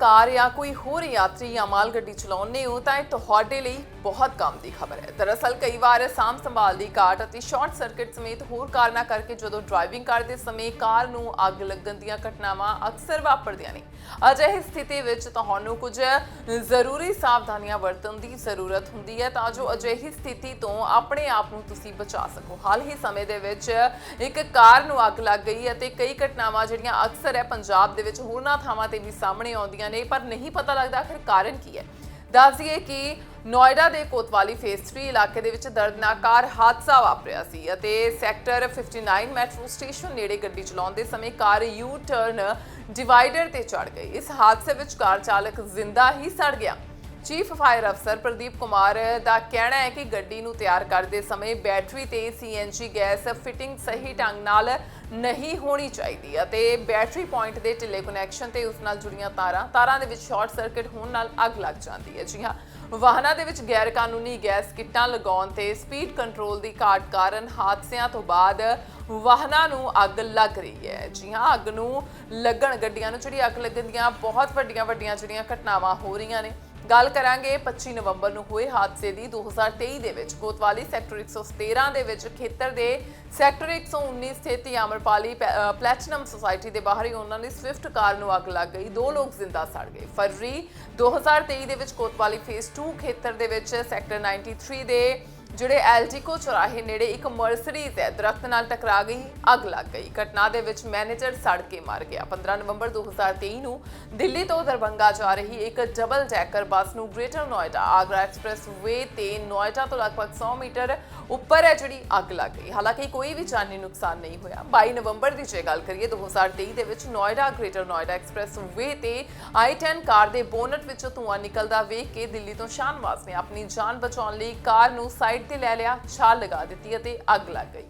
ਕਾਰ ਜਾਂ ਕੋਈ ਹੋਰ ਯਾਤਰੀ ਜਾਂ ਮਾਲ ਗੱਡੀ ਚਲਾਉਂਦੇ ਹੋ ਤਾਂ ਇਹ ਤੁਹਾਡੇ ਲਈ ਬਹੁਤ ਕੰਮ ਦੀ ਖਬਰ ਹੈ। ਦਰਅਸਲ ਕਈ ਵਾਰ ਸਾਂਭ ਸੰਭਾਲ ਦੀ ਘਾਟ ਅਤੇ ਸ਼ਾਰਟ ਸਰਕਟ ਸਮੇਤ ਹੋਰ ਕਾਰਨਾਂ ਕਰਕੇ ਜਦੋਂ ਡਰਾਈਵਿੰਗ ਕਰਦੇ ਸਮੇਂ ਕਾਰ ਨੂੰ ਅੱਗ ਲੱਗਣ ਦੀਆਂ ਘਟਨਾਵਾਂ ਅਕਸਰ ਵਾਪਰਦੀਆਂ ਨੇ, ਅਜਿਹੀ ਸਥਿਤੀ ਵਿੱਚ ਤੁਹਾਨੂੰ ਕੁਝ ਜ਼ਰੂਰੀ ਸਾਵਧਾਨੀਆਂ ਵਰਤਣ ਦੀ ਜ਼ਰੂਰਤ ਹੁੰਦੀ ਹੈ ਤਾਂ ਜੋ ਅਜਿਹੀ ਸਥਿਤੀ ਤੋਂ ਆਪਣੇ ਆਪ ਨੂੰ ਤੁਸੀਂ ਬਚਾ ਸਕੋ। ਹਾਲ ਹੀ ਸਮੇਂ ਦੇ ਵਿੱਚ ਇੱਕ ਕਾਰ ਨੂੰ ਅੱਗ ਲੱਗ ਗਈ ਅਤੇ ਕਈ ਘਟਨਾਵਾਂ ਜਿਹੜੀਆਂ ਅਕਸਰ ਹੈ ਪੰਜਾਬ ਦੇ ਵਿੱਚ ਹੋਰਨਾਂ ਥਾਵਾਂ ਤੇ ਵੀ ਸਾਹਮਣੇ ਆਉਂਦੀਆਂ ਨੇ, ਪਰ ਨਹੀਂ ਪਤਾ ਲੱਗਦਾ ਆਖਿਰ ਕਾਰਨ ਕੀ ਹੈ। ਦੱਸ ਦਈਏ ਕਿ ਨੋਇਡਾ ਦੇ ਕੋਤਵਾਲੀ ਫੇਸ 3 ਇਲਾਕੇ ਦੇ ਵਿੱਚ ਦਰਦਨਾਕ ਹਾਦਸਾ ਵਾਪਰਿਆ ਸੀ ਅਤੇ ਸੈਕਟਰ 59 ਮੈਟਰੋ ਸਟੇਸ਼ਨ ਨੇੜੇ ਗੱਡੀ ਚਲਾਉਂਦੇ ਸਮੇਂ ਕਾਰ ਯੂ ਟਰਨ ਡਿਵਾਈਡਰ ਤੇ ਚੜ ਗਈ। ਇਸ ਹਾਦਸੇ ਵਿੱਚ ਕਾਰ ਚਾਲਕ ਜ਼ਿੰਦਾ ਹੀ ਸੜ ਗਿਆ। ਚੀਫ ਫਾਇਰ ਅਫਸਰ ਪ੍ਰਦੀਪ ਕੁਮਾਰ ਦਾ ਕਹਿਣਾ ਹੈ ਕਿ ਗੱਡੀ ਨੂੰ ਤਿਆਰ ਕਰਦੇ ਸਮੇਂ ਬੈਟਰੀ ਤੇ ਸੀਐਨਜੀ ਗੈਸ ਫਿਟਿੰਗ ਸਹੀ ਢੰਗ ਨਾਲ ਨਹੀਂ ਹੋਣੀ ਚਾਹੀਦੀ ਅਤੇ ਬੈਟਰੀ ਪੁਆਇੰਟ ਦੇ ਢਿੱਲੇ ਕਨੈਕਸ਼ਨ ਤੇ ਉਸ ਨਾਲ ਜੁੜੀਆਂ ਤਾਰਾਂ ਤਾਰਾਂ ਦੇ ਵਿੱਚ ਸ਼ਾਰਟ ਸਰਕਟ ਹੋਣ ਨਾਲ ਅੱਗ ਲੱਗ ਜਾਂਦੀ ਹੈ। ਜੀ ਹਾਂ, ਵਾਹਨਾਂ ਦੇ ਵਿੱਚ ਗੈਰ ਕਾਨੂੰਨੀ ਗੈਸ ਕਿੱਟਾਂ ਲਗਾਉਣ ਤੇ ਸਪੀਡ ਕੰਟਰੋਲ ਦੀ ਘਾਟ ਕਾਰਨ ਹਾਦਸਿਆਂ ਤੋਂ ਬਾਅਦ ਵਾਹਨਾਂ ਨੂੰ ਅੱਗ ਲੱਗ ਰਹੀ ਹੈ। ਜੀ ਹਾਂ, ਅੱਗ ਨੂੰ ਲੱਗਣ, ਗੱਡੀਆਂ ਨੂੰ ਜਿਹੜੀ ਅੱਗ ਲੱਗਣ ਦੀਆਂ ਬਹੁਤ ਵੱਡੀਆਂ ਵੱਡੀਆਂ ਜਿਹੜੀਆਂ ਘਟਨਾਵਾਂ ਹੋ ਰਹੀਆਂ ਨੇ ਗੱਲ ਕਰਾਂਗੇ 25 ਨਵੰਬਰ ਨੂੰ ਹੋਏ ਹਾਦਸੇ ਦੀ 2023 ਦੇ ਵਿੱਚ। ਕੋਤਵਾਲੀ ਸੈਕਟਰ 113 ਦੇ ਵਿੱਚ ਖੇਤਰ ਦੇ ਸੈਕਟਰ 119 ਸਥਿਤ ਅਮਰਪਾਲੀ ਪੈ- ਪਲੈਟੀਨਮ ਸੁਸਾਇਟੀ ਦੇ ਬਾਹਰ ਹੀ ਉਹਨਾਂ ਦੀ ਸਵਿਫਟ ਕਾਰ ਨੂੰ ਅੱਗ ਲੱਗ ਗਈ। ਦੋ ਲੋਕ ਜ਼ਿੰਦਾ ਸੜ ਗਏ। ਫਰਵਰੀ 2023 ਦੇ ਵਿੱਚ ਕੋਤਵਾਲੀ ਫੇਸ 2 ਖੇਤਰ ਦੇ ਵਿੱਚ ਸੈਕਟਰ 93 ਦੇ ਜਿਹੜੇ ਐਲਟੀਕੋ ਚੌਰਾਹੇ ਨੇੜੇ ਇੱਕ ਮਰਸਰੀਜ਼ ਹੈ, ਦਰਖਤ ਨਾਲ ਟਕਰਾ ਗਈ, ਅੱਗ ਲੱਗ ਗਈ। ਘਟਨਾ ਦੇ ਵਿੱਚ ਮੈਨੇਜਰ ਸੜ ਕੇ ਮਰ ਗਿਆ। 15 ਨਵੰਬਰ 2023 ਨੂੰ ਦਿੱਲੀ ਤੋਂ ਦਰਭੰਗਾ ਜਾ ਰਹੀ ਇੱਕ ਡਬਲ ਡੈਕਰ ਬੱਸ ਨੂੰ greater Noida, Agra expressway ਤੇ ਨੋਇਡਾ ਤੋਂ ਲਗਭਗ 100 ਮੀਟਰ ਉੱਪਰ ਹੈ ਜਿਹੜੀ ਅੱਗ ਲੱਗ ਗਈ। ਹਾਲਾਂਕਿ ਕੋਈ ਵੀ ਜਾਨੀ ਨੁਕਸਾਨ ਨਹੀਂ ਹੋਇਆ। 22 ਨਵੰਬਰ ਦੀ ਜੇ ਗੱਲ ਕਰੀਏ 2023 ਦੇ ਵਿੱਚ Noida, greater Noida expressway ਤੇ i10 ਕਾਰ ਦੇ ਬੋਨਟ ਵਿੱਚੋਂ ਧੂੰਆਂ ਨਿਕਲਦਾ ਵੇਖ ਕੇ ਦਿੱਲੀ ਤੋਂ ਸ਼ਾਨਵਾਸ ਨੇ ਆਪਣੀ ਜਾਨ ਬਚਾਉਣ ਲਈ ਕਾਰ ਨੂੰ ਸਾਈਡ ਤੇ ਲੈ ਲਿਆ, ਛਾਲ ਲਗਾ ਦਿੱਤੀ ਅਤੇ ਅੱਗ ਲੱਗ ਗਈ।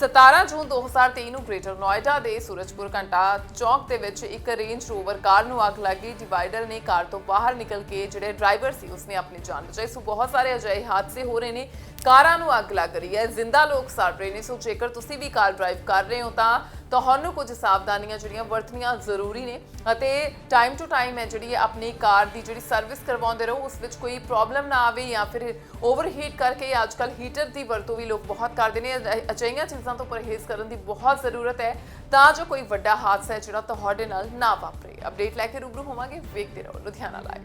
17 ਜੂਨ 2023 ਨੂੰ ਗ੍ਰੇਟਰ ਨੋਇਡਾ ਦੇ ਸੂਰਜਪੁਰ ਘੰਟਾ ਚੌਕ ਦੇ ਵਿੱਚ ਇੱਕ ਰੇਂਜ ਰੋਵਰ ਕਾਰ ਨੂੰ ਅੱਗ ਲੱਗ ਗਈ। ਡਿਵਾਈਡਰ ਨੇ ਕਾਰ ਤੋਂ ਬਾਹਰ ਨਿਕਲ ਕੇ ਜਿਹੜੇ ਡਰਾਈਵਰ ਸੀ, ਉਸਨੇ ਆਪਣੀ ਜਾਨ ਬਚਾਈ। ਸੋ ਬਹੁਤ ਸਾਰੇ ਅਜਿਹੇ ਹਾਦਸੇ ਹੋ ਰਹੇ ਨੇ ਕਾਰਾਂ ਨੂੰ ਅੱਗ ਲੱਗ ਰਹੀ ਹੈ। ਜ਼ਿੰਦਾ ਲੋਕ ਸੜ ਰਹੇ ਨੇ। ਸੋ ਜੇਕਰ ਤੁਸੀਂ ਵੀ ਕਾਰ ਡਰਾਈਵ ਕਰ ਰਹੇ ਹੋ ਤਾਂ ਤੁਹਾਨੂੰ ਕੁਝ ਸਾਵਧਾਨੀਆਂ ਜਿਹੜੀਆਂ ਵਰਤਣੀਆਂ ਜ਼ਰੂਰੀ ਨੇ ਅਤੇ ਟਾਈਮ ਟੂ ਟਾਈਮ ਹੈ ਜਿਹੜੀ ਆਪਣੀ ਕਾਰ ਦੀ ਜਿਹੜੀ ਸਰਵਿਸ ਕਰਵਾਉਂਦੇ ਰਹੋ। ਉਸ ਵਿੱਚ ਕੋਈ ਪ੍ਰੋਬਲਮ ਨਾ ਆਵੇ ਜਾਂ ਫਿਰ ਓਵਰਹੀਟ ਕਰਕੇ ਅੱਜਕੱਲ ਹੀਟਰ ਦੀ ਵਰਤੋਂ ਵੀ ਲੋਕ ਬਹੁਤ ਕਰਦੇ ਨੇ। ਅਜਿ- ਅਜਿਹੀਆਂ ਚੀਜ਼ਾਂ ਤੋਂ ਪਰਹੇਜ਼ ਕਰਨ ਦੀ ਬਹੁਤ ਜ਼ਰੂਰਤ ਹੈ। ਤਾਂ ਜੋ ਕੋਈ ਵੱਡਾ ਹਾਦਸਾ ਹੈ ਜਿਹੜਾ ਤੁਹਾਡੇ ਨਾਲ ਨਾ ਵਾਪਰੇ। ਅਪਡੇਟ ਲੈ ਕੇ ਰੂਬਰੂ ਹੋਵਾਂਗੇ। ਵੇਖਦੇ ਰਹੋ। ਲੁਧਿਆਣਾ ਲਾਈਵ